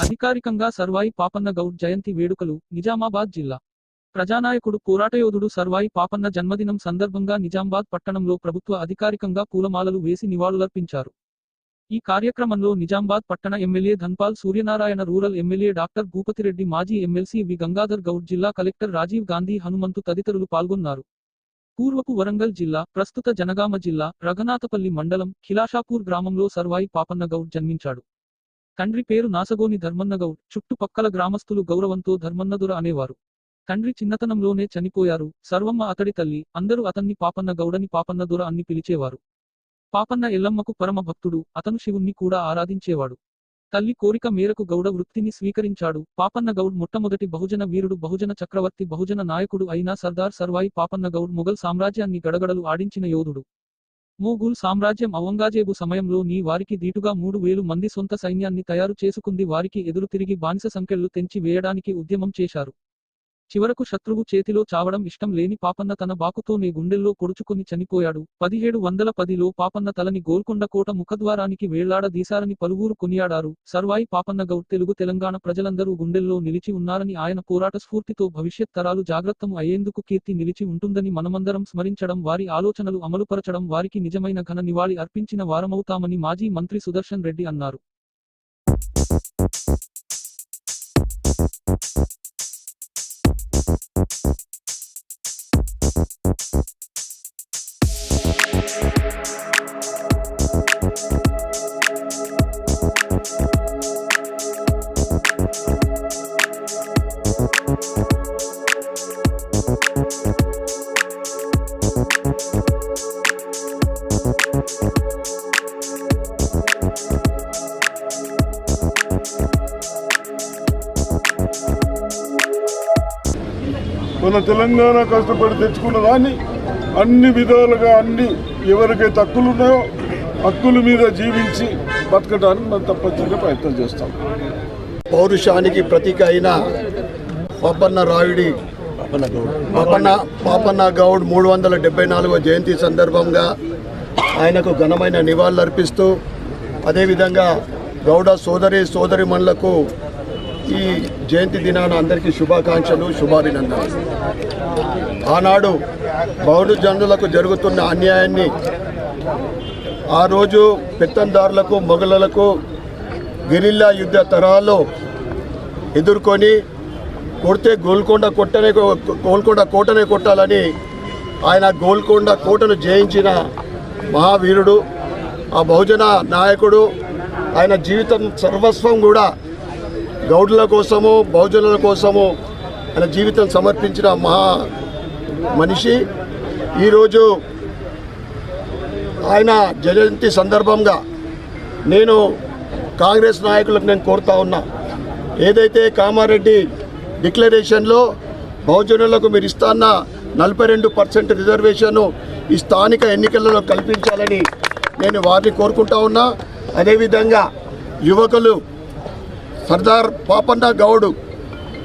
అధికారికంగా సర్వాయి పాపన్న గౌడ్ జయంతి వేడుకలు నిజామాబాద్ జిల్లా. ప్రజానాయకుడు పోరాటయోధుడు సర్వాయి పాపన్న జన్మదినం సందర్భంగా నిజామాబాద్ పట్టణంలో ప్రభుత్వ అధికారికంగా పూలమాలలు వేసి నివాళులర్పించారు. ఈ కార్యక్రమంలో నిజామాబాద్ పట్టణ MLA Dhanpal Suryanarayana rural MLA doctor Bhupathireddy మాజీ ఎమ్మెల్సీ వి. గంగాధర్ గౌడ్ జిల్లా కలెక్టర్ రాజీవ్ గాంధీ హనుమంతు తదితరులు పాల్గొన్నారు. పూర్వపు వరంగల్ జిల్లా ప్రస్తుత జనగామ జిల్లా రఘునాథపల్లి మండలం ఖిలాషాపూర్ గ్రామంలో సర్వాయి పాపన్న గౌడ్ జన్మించాడు. తండ్రి పేరు నాసగోని ధర్మన్నగౌడ్ చుట్టుపక్కల గ్రామస్తులు గౌరవంతో ధర్మన్నదుర అనేవారు. తండ్రి చిన్నతనంలోనే చనిపోయారు. సర్వమ్మ అతడి తల్లి అందరూ అతన్ని పాపన్న గౌడని పాపన్న దొర అన్ని పిలిచేవారు. పాపన్న ఎల్లమ్మకు పరమ భక్తుడు అతను శివుణ్ణి కూడా ఆరాధించేవాడు. తల్లి కోరిక మేరకు గౌడ వృత్తిని స్వీకరించాడు. పాపన్న గౌడ్ మొట్టమొదటి బహుజన వీరుడు బహుజన చక్రవర్తి బహుజన నాయకుడు అయిన సర్దార్ సర్వాయి పాపన్న గౌడ్ మొఘల్ సామ్రాజ్యాన్ని గడగడలు ఆడించిన యోధుడు. మోగుల్ సామ్రాజ్యం అవంగాజేబు సమయంలో నీ వారికి దీటుగా మూడు వేలు మంది సొంత సైన్యాన్ని తయారు చేసుకుంది వారికి ఎదురు తిరిగి బానిస సంఖ్యలు తెంచి వేయడానికి ఉద్యమం చేశారు. చివరకు శత్రువు చేతిలో చావడం ఇష్టం లేని పాపన్న తన బాకుతోనే గుండెల్లో పొడుచుకుని చనిపోయాడు. పదిహేడు వందల పదిలో పాపన్న తలని గోల్కొండ కోట ముఖద్వారానికి వేళ్ళాడదీశారని పలువురు కొనియాడారు. సర్వాయి పాపన్న గౌడ్ తెలుగు తెలంగాణ ప్రజలందరూ గుండెల్లో నిలిచి ఉన్నారని ఆయన పోరాట స్ఫూర్తితో భవిష్యత్ తరాలు జాగ్రత్తము అయ్యేందుకు కీర్తి నిలిచి ఉంటుందని మనమందరం స్మరించడం వారి ఆలోచనలు అమలుపరచడం వారికి నిజమైన ఘన నివాళి అర్పించిన వారమవుతామని మాజీ మంత్రి సుదర్శన్ రెడ్డి అన్నారు. మన తెలంగాణ కష్టపడి తెచ్చుకున్న దాన్ని అన్ని విధాలుగా అన్ని ఎవరికైతే హక్కులు ఉన్నాయో హక్కుల మీద జీవించి బతకడానికి మనం తప్పనిసరిగా ప్రయత్నం చేస్తాం. పౌరుషానికి ప్రతీక అయిన పాపన్న రాయుడి పాపన్న పాపన్న గౌడ్ మూడు వందల డెబ్బై నాలుగవ జయంతి సందర్భంగా ఆయనకు ఘనమైన నివాళులర్పిస్తూ అదేవిధంగా గౌడ సోదరి సోదరిమణులకు ఈ జయంతి దినాన అందరికీ శుభాకాంక్షలు శుభాభినందనలు. ఆనాడు బహుజనులకు జరుగుతున్న అన్యాయాన్ని ఆ రోజు పెత్తందారులకు మొఘలులకు గెరిల్లా యుద్ధ తరాల్లో ఎదుర్కొని కొడితే గోల్కొండ కొట్టనే గోల్కొండ కోటనే కొట్టాలని ఆయన గోల్కొండ కోటను జయించిన మహావీరుడు ఆ బహుజన నాయకుడు ఆయన జీవితం సర్వస్వం కూడా గౌడుల కోసము బహుజనుల కోసము ఆయన జీవితం సమర్పించిన మహా మనిషి. ఈరోజు ఆయన జయంతి సందర్భంగా నేను కాంగ్రెస్ నాయకులకు నేను కోరుతా ఉన్నా. ఏదైతే కామారెడ్డి డిక్లరేషన్లో బహుజనులకు మీరు ఇస్తాన్న నలభై రెండు పర్సెంట్ రిజర్వేషన్ ఈ స్థానిక ఎన్నికలలో కల్పించాలని నేను వారిని కోరుకుంటా ఉన్నా. అదేవిధంగా యువకులు సర్దార్ పాపన్న గౌడు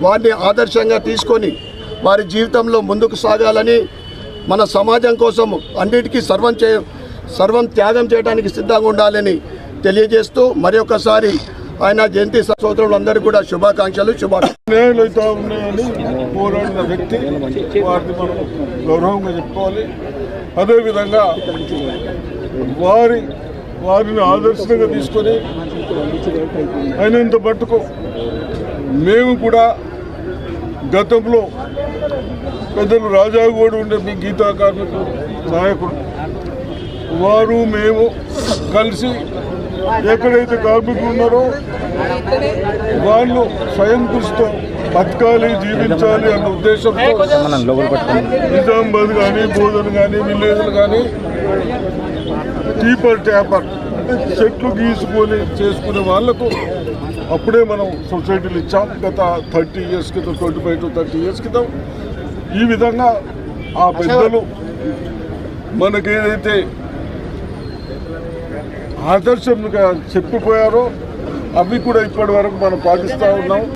వారిని ఆదర్శంగా తీసుకొని వారి జీవితంలో ముందుకు సాగాలని మన సమాజం కోసం అన్నిటికీ సర్వం చే సర్వం త్యాగం చేయడానికి సిద్ధంగా ఉండాలని తెలియజేస్తూ మరి ఒకసారి ఆయన జయంతి సోదరులందరికీ కూడా శుభాకాంక్షలు శుభాకాంక్షలు. ఉన్నాయని పోరాడిన వ్యక్తి వారిని మనం గౌరవంగా చెప్పుకోవాలి. అదేవిధంగా వారి వారిని ఆదర్శంగా తీసుకొని అయినంత మట్టుకు మేము కూడా గతంలో పెద్దలు రాజాగోడు ఉండే మీ గీతా కార్మికులు నాయకుడు వారు మేము కలిసి ఎక్కడైతే కార్మికులు ఉన్నారో వాళ్ళు స్వయం కృషితో బతకాలి జీవించాలి అన్న ఉద్దేశంతో నిజామాబాద్ కానీ బోధన కానీ విలేజ్లు కానీ టీపర్ ట్యాపర్ చెట్లు గీసుకొని చేసుకునే వాళ్ళకు అప్పుడే మనం సొసైటీలు ఇచ్చాం. గత థర్టీ ఇయర్స్ క్రితం twenty five to thirty years క్రితం ఈ విధంగా ఆ పెద్దలు మనకేదైతే ఆదర్శంగా చెప్పిపోయారో అవి కూడా ఇప్పటి వరకు మనం పాటిస్తూ ఉన్నాం.